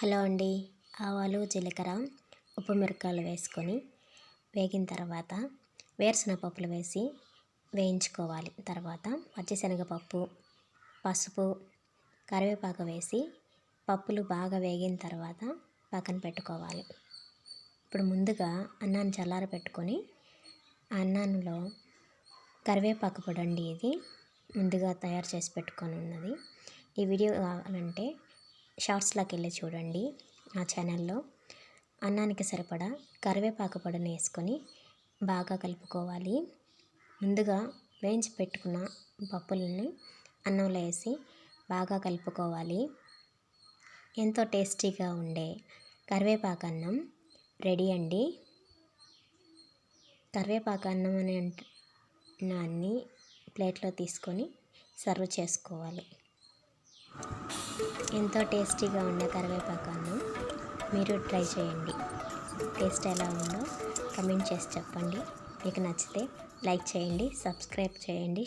Hello అండి. ఆవాలు జీలకర్ర ఉప్పు మిరకాయలు వేసుకొని వేగిన తర్వాత వేరుశనగ పప్పులు వేసి వేయించుకోవాలి. తర్వాత పచ్చిశనగపప్పు పసుపు కరివేపాకు వేసి పప్పులు బాగా వేగిన తర్వాత పక్కన పెట్టుకోవాలి. ఇప్పుడు ముందుగా అన్నాన్ని చల్లార పెట్టుకొని అన్నంలో కరివేపాకు పొడి అండి ఇది. ముందుగా తయారు చేసి పెట్టుకొని ఉన్నది. ఈ వీడియో కావాలంటే షార్ట్స్లోకి వెళ్ళి చూడండి ఆ ఛానల్లో. అన్నానికి సరిపడా కరివేపాకు పొడిని వేసుకొని బాగా కలుపుకోవాలి. ముందుగా వేయించి పెట్టుకున్న పప్పులని అన్నంలో వేసి బాగా కలుపుకోవాలి. ఎంతో టేస్టీగా ఉండే కరివేపాకు అన్నం రెడీ అండి. కరివేపాకు అన్నం అనే అన్ని ప్లేట్లో తీసుకొని సర్వ్ చేసుకోవాలి. ఎంతో టేస్టీగా ఉండే కరివేపాకు అన్నం మీరు ట్రై చేయండి. టేస్ట్ ఎలా ఉందో కమెంట్ చేసి చెప్పండి. మీకు నచ్చితే లైక్ చేయండి సబ్స్క్రైబ్ చేయండి.